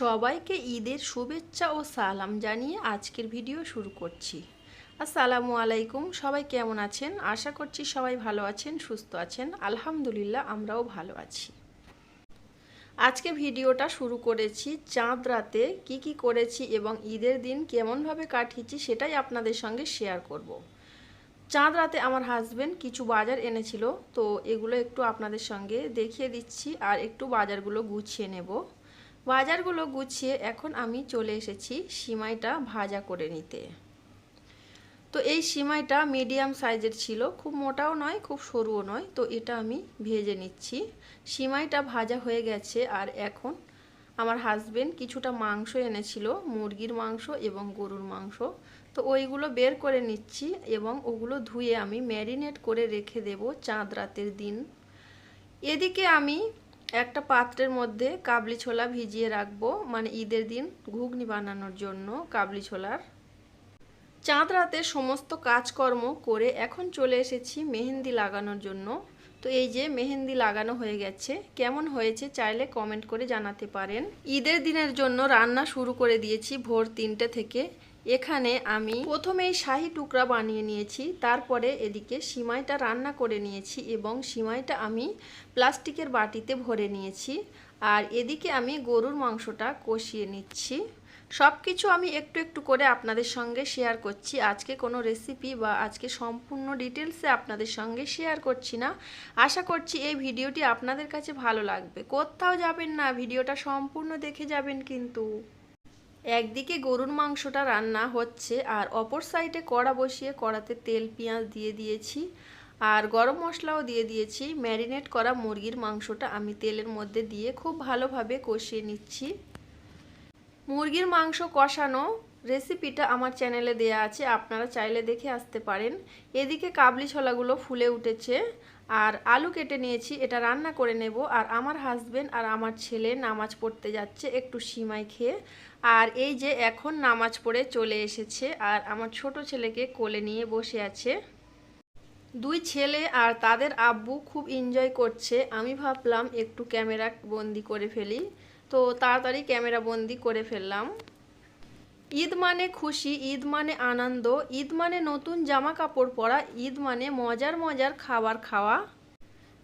সবাইকে ঈদের শুভেচ্ছা ও সালাম জানিয়ে আজকের ভিডিও শুরু করছি। আসসালামু আলাইকুম, সবাই কেমন আছেন? আশা করছি সবাই ভালো আছেন, সুস্থ আছেন। আলহামদুলিল্লাহ, আমরাও ভালো আছি। আজকে ভিডিওটা শুরু করেছি চাঁদ রাতে কি কি করেছি এবং ঈদের দিন কেমনভাবে কাটিয়েছি সেটাই আপনাদের সঙ্গে শেয়ার করব। চাঁদ রাতে আমার হাজবেন্ড কিছু বাজার এনেছিল, তো এগুলো একটু আপনাদের সঙ্গে দেখিয়ে দিচ্ছি আর একটু বাজারগুলো গুছিয়ে নেব। বাজারগুলো গুছিয়ে এখন আমি চলে এসেছি সিমাইটা ভাজা করে নিতে। তো এই সিমাইটা মিডিয়াম সাইজের ছিল, খুব মোটাও নয়, খুব সরুও নয়। তো এটা আমি ভেজে নিচ্ছি। সিমাইটা ভাজা হয়ে গেছে আর এখন আমার হাজবেন্ড কিছুটা মাংস এনেছিল, মুরগির মাংস এবং গরুর মাংস। তো ওইগুলো বের করে নিচ্ছি এবং ওগুলো ধুয়ে আমি ম্যারিনেট করে রেখে দেব চাঁদ রাতের দিন। এদিকে আমি একটা পাত্রের মধ্যে কাবলি ছোলা ভিজিয়ে রাখব মানে ঈদের দিন ঘুগনি বানানোর জন্য কাবলি ছোলার। চাঁদ রাতে সমস্ত কাজকর্ম করে এখন চলে এসেছি মেহেন্দি লাগানোর জন্য। তো এই যে মেহেন্দি লাগানো হয়ে গেছে, কেমন হয়েছে চাইলে কমেন্ট করে জানাতে পারেন। ঈদের দিনের জন্য রান্না শুরু করে দিয়েছি ভোর তিনটে থেকে। এখানে আমি প্রথমেই শাহি টুকরা বানিয়ে নিয়েছি, তারপরে এদিকে সিমাইটা রান্না করে নিয়েছি এবং সিমাইটা আমি প্লাস্টিকের বাটিতে ভরে নিয়েছি। আর এদিকে আমি গরুর মাংসটা কষিয়ে নিচ্ছি। সব কিছু আমি একটু একটু করে আপনাদের সঙ্গে শেয়ার করছি। আজকে কোনো রেসিপি বা আজকে সম্পূর্ণ ডিটেলসে আপনাদের সঙ্গে শেয়ার করছি না। আশা করছি এই ভিডিওটি আপনাদের কাছে ভালো লাগবে। কোথাও যাবেন না, ভিডিওটা সম্পূর্ণ দেখে যাবেন কিন্তু। একদিকে গরুর মাংসটা রান্না হচ্ছে আর অপর সাইডে কড়া বসিয়ে কড়াতে তেল, পেঁয়াজ দিয়ে দিয়েছি আর গরম মশলাও দিয়ে দিয়েছি। ম্যারিনেট করা মুরগির মাংসটা আমি তেলের মধ্যে দিয়ে খুব ভালোভাবে কষিয়ে নিচ্ছি। মুরগির মাংস কষানো রেসিপিটা আমার চ্যানেলে দেয়া আছে, আপনারা চাইলে দেখে আসতে পারেন। এদিকে কাবলি ছোলাগুলো ফুলে উঠেছে, আর আলু কেটে নিয়েছি, এটা রান্না করে নেব, আর আমার হাজবেন্ড আর আমার ছেলে নামাজ পড়তে যাচ্ছে একটু সিমাই খেয়ে। আর এই যে এখন নামাজ পড়ে চলে এসেছে, আর আমার ছোট ছেলেকে কোলে নিয়ে বসে আছে। দুই ছেলে আর তাদের আব্বু খুব এনজয় করছে, আমি ভাবলাম একটু ক্যামেরা বন্দি করে ফেলি। তো তাড়াতাড়ি ক্যামেরা বন্দি করে ফেললাম। ঈদ মানে খুশি, ঈদ মানে আনন্দ, ঈদ মানে নতুন জামা কাপড় পরা, ঈদ মানে মজার মজার খাবার খাওয়া।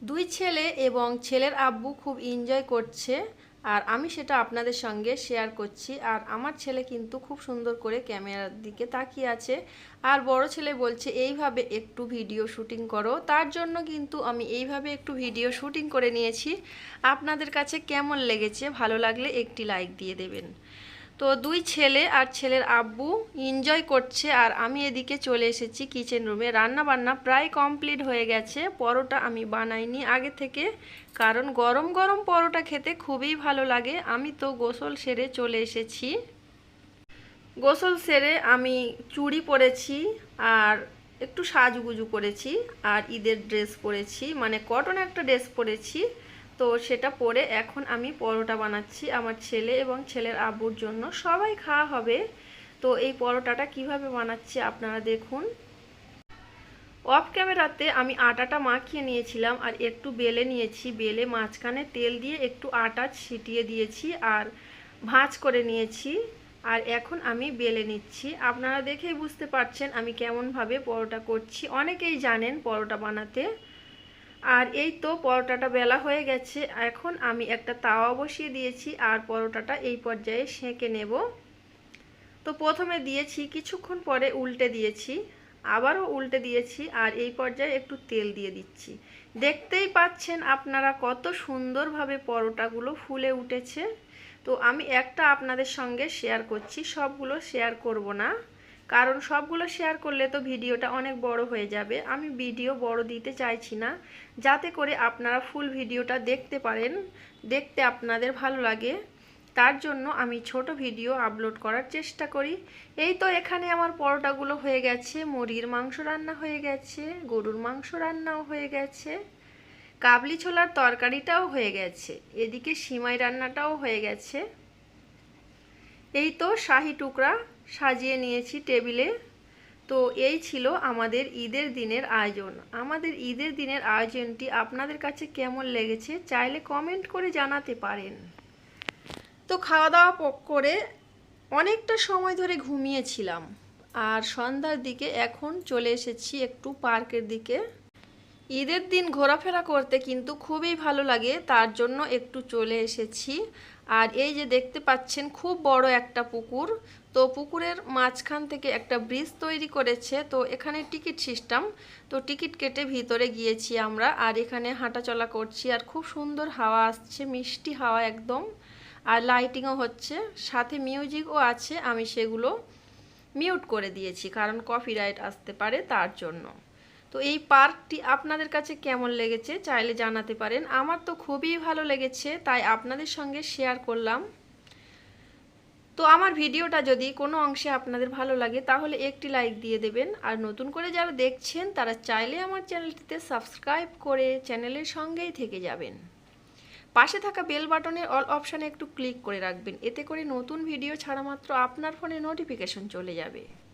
দুই ছেলে এবং ছেলের আব্বু খুব এনজয় করছে, আর আমি সেটা আপনাদের সঙ্গে শেয়ার করছি। আর আমার ছেলে কিন্তু খুব সুন্দর করে ক্যামেরার দিকে তাকিয়ে আছে। আর বড় ছেলে বলছে, এইভাবে একটু ভিডিও শুটিং করো। তার জন্য কিন্তু আমি এইভাবে একটু ভিডিও শুটিং করে নিয়েছি। আপনাদের কাছে কেমন লেগেছে? ভালো লাগলে একটি লাইক দিয়ে দেবেন। তো দুই ছেলে আর ছেলের আব্বু এনজয় করছে আর আমি এদিকে চলে এসেছি কিচেন রুমে রান্না বান্না প্রায় কমপ্লিট হয়ে গেছে। পরোটা আমি বানাইনি। আগে থেকে কারণ গরম গরম পরোটা খেতে খুবই ভালো লাগে। আমি তো গোসল সেরে চলে এসেছি। গোসল সেরে আমি চুড়ি পরেছি আর একটু সাজুগুজু করেছি আর ঈদের ড্রেস পরেছি। মানে কটন একটা ড্রেস পরেছি। তো সেটা পরে এখন আমি পরোটা বানাচ্ছি আমার ছেলে এবং ছেলের আব্বুর জন্য। সবাই খাওয়া হবে। তো এই পরোটাটা কীভাবে বানাচ্ছি আপনারা দেখুন। অফ ক্যামেরাতে আমি আটাটা মাখিয়ে নিয়েছিলাম আর একটু বেলে নিয়েছি। বেলে মাঝখানে তেল দিয়ে একটু আটা ছিটিয়ে দিয়েছি আর ভাঁজ করে নিয়েছি। আর এখন আমি বেলে নিচ্ছি। আপনারা দেখেই বুঝতে পারছেন আমি কেমনভাবে পরোটা করছি। অনেকেই জানেন পরোটা বানাতে। আর এই তো পরোটাটা বেলা হয়ে গেছে। এখন আমি একটা তাওয়া বসিয়ে দিয়েছি আর পরোটাটা এই পর্যায়ে সেঁকে নেব। তো প্রথমে দিয়েছি, কিছুক্ষণ পরে উল্টে দিয়েছি। আবারও উল্টে দিয়েছি আর এই পর্যায়ে একটু তেল দিয়ে দিচ্ছি। দেখতেই পাচ্ছেন আপনারা কত সুন্দরভাবে পরোটাগুলো ফুলে উঠেছে। তো আমি একটা আপনাদের সঙ্গে শেয়ার করছি, সবগুলো শেয়ার করব না। কারণ সবগুলো শেয়ার করলে তো ভিডিওটা অনেক বড় হয়ে যাবে। আমি ভিডিও বড় দিতে চাইছি না। যাতে করে আপনারা ফুল ভিডিওটা দেখতে পারেন, দেখতে আপনাদের ভালো লাগে। তার জন্য আমি ছোট ভিডিও আপলোড করার চেষ্টা করি। এই তো এখানে আমার পরোটাগুলো হয়ে গেছে মুরগির মাংস রান্না হয়ে গেছে, গরুর মাংস রান্নাও হয়ে গেছে, কাবলি ছোলার তরকারিটাও হয়ে গেছে, এদিকে সিমাই রান্নাটাও হয়ে গেছে। এই তো শাহি টুকরা সাজিয়ে নিয়েছি টেবিলে। তো এই ছিল আমাদের ঈদের দিনের আয়োজন। আমাদের ঈদের দিনের আয়োজনটি আপনাদের কাছে কেমন লেগেছে চাইলে কমেন্ট করে জানাতে পারেন। তো খাওয়া দাওয়া করে অনেকটা সময় ধরে ঘুমিয়েছিলাম। আর সন্ধ্যার দিকে এখন চলে এসেছি একটু পার্কের দিকে। ঈদের দিন ঘোরাফেরা করতে কিন্তু খুবই ভালো লাগে, তার জন্য একটু চলে এসেছি। আর এই যে দেখতে পাচ্ছেন, খুব বড় একটা পুকুর। তো পুকুরের মাঝখান থেকে একটা ব্রিজ তৈরি করেছে, তো এখানে টিকিট সিস্টেম। তো টিকিট কেটে ভিতরে গিয়েছি আমরা, আর এখানে হাঁটাচলা করছি, আর খুব সুন্দর হাওয়া আসছে, মিষ্টি হাওয়া একদম। আর লাইটিংও হচ্ছে, সাথে মিউজিকও আছে, আমি সেগুলো মিউট করে দিয়েছি, কারণ কপিরাইট আসতে পারে তার জন্য। তো এই পার্কটি আপনাদের কাছে কেমন লেগেছে চাইলে জানাতে পারেন। আমার তো খুবই ভালো লেগেছে, তাই আপনাদের সঙ্গে শেয়ার করলাম। তো আমার ভিডিওটা যদি কোনো অংশে আপনাদের ভালো লাগে, তাহলে একটি লাইক দিয়ে দেবেন। আর নতুন করে যারা দেখছেন, তারা চাইলে আমার চ্যানেলটিতে সাবস্ক্রাইব করে চ্যানেলের সঙ্গেই থেকে যাবেন। পাশে থাকা বেল বাটনের অল অপশানে একটু ক্লিক করে রাখবেন। এতে করে নতুন ভিডিও ছাড়া মাত্র আপনার ফোনে নোটিফিকেশন চলে যাবে।